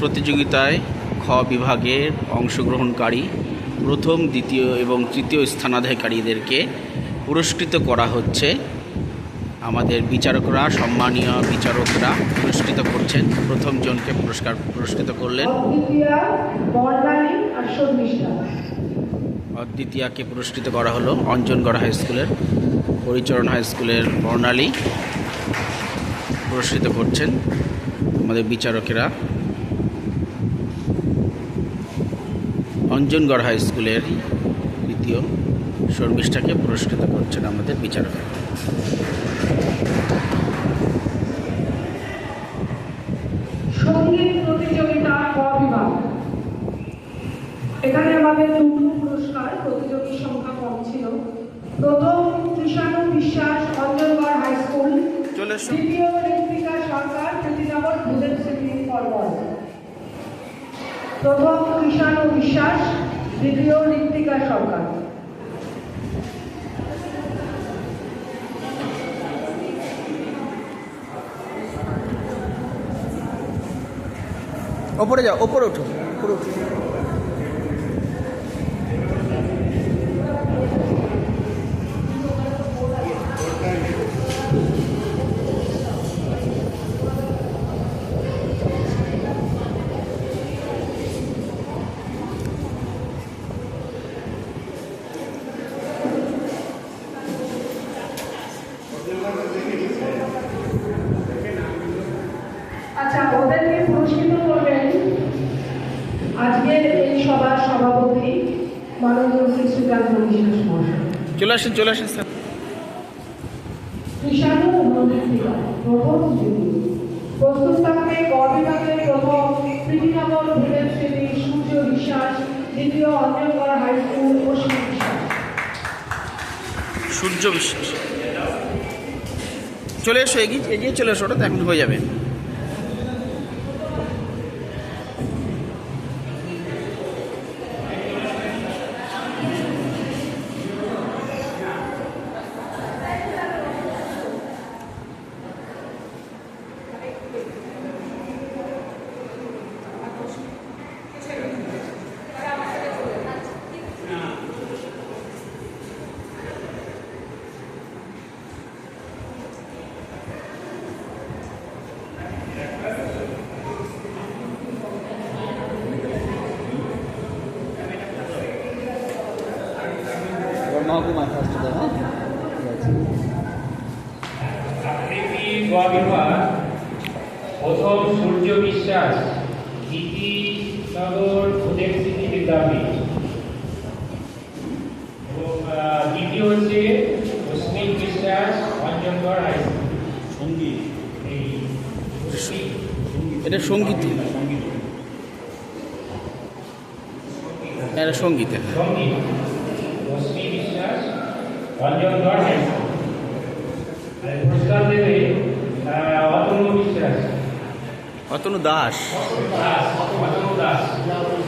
প্রতিযোগিতায় খ বিভাগের অংশগ্রহণকারী প্রথম দ্বিতীয় এবং তৃতীয় স্থানাধিকারীদেরকে পুরস্কৃত করা হচ্ছে। আমাদের বিচারকরা সম্মানীয় বিচারকরা পুরস্কৃত করছেন। প্রথম জনকে পুরস্কার পুরস্কৃত করলেন। অদ্বিতীয়াকে পুরস্কৃত করা হলো অঞ্জনগড় হাই স্কুলের পরিচরণ হাই স্কুলের বর্ণালী। পুরস্কৃত করছেন আমাদের বিচারকেরা। অঞ্জনগড় হাই স্কুলের দ্বিতীয় শর্মিষ্ঠাকে পুরস্কৃত করছেন আমাদের বিচারকেরা সংগীত প্রতিযোগিতা বিভাগ এখানে আমাদের দুটো পুরস্কার প্রতিযোগীর সংখ্যা কম ছিল। প্রথম বিশ্বাস অঞ্জনগড় হাই স্কুল। চলে দ্বিতীয় ঋত্বিকা সরকার প্রীতিনগর ভূদেব স্মৃতি পর্বত প্রথম কৃষাণু বিশ্বাস দ্বিতীয় ঋত্বিকা সরকার। ওপরে যাও ওপরে উঠো উপরে ওঠো আচ্ছা ওদেরকে পুরস্কৃত করবেন আজকের এই সভার সভাপতি মাননীয় শ্রী শ্রীকান্ত বিশ্বাস মহাশয়। চলে আসেন চলে আসেন স্যার। প্রস্তুত থাকবে প্রথম প্রীতিনগর সূর্য বিশ্বাস দ্বিতীয় অঞ্জনগড় হাই স্কুল সূর্য বিশ্বাস। চলে এসো এগিয়ে এগিয়ে চলে এসো ওটা তো এখন হয়ে যাবে। মহকুমায় ফার্স্ট হ্যাঁ আকৃতি বিভাগ প্রথম সূর্য বিশ্বাস গীতি নগর ভূদেব স্মৃতি বিদ্যাপীঠ এবং আহ, দ্বিতীয় হচ্ছে অশ্বিন বিশ্বাস অঞ্জনগড় হাই সংগীত। এটা সংগীত। সংগীত। এটা সঙ্গীতে। সংগীত। Mostly Vishnus, only of God handsome. અને પુરસ્કાર દેવે અતનુ વિશ્વાસ અતનુ દાસ અતનુ દાસ અતનુ દાસ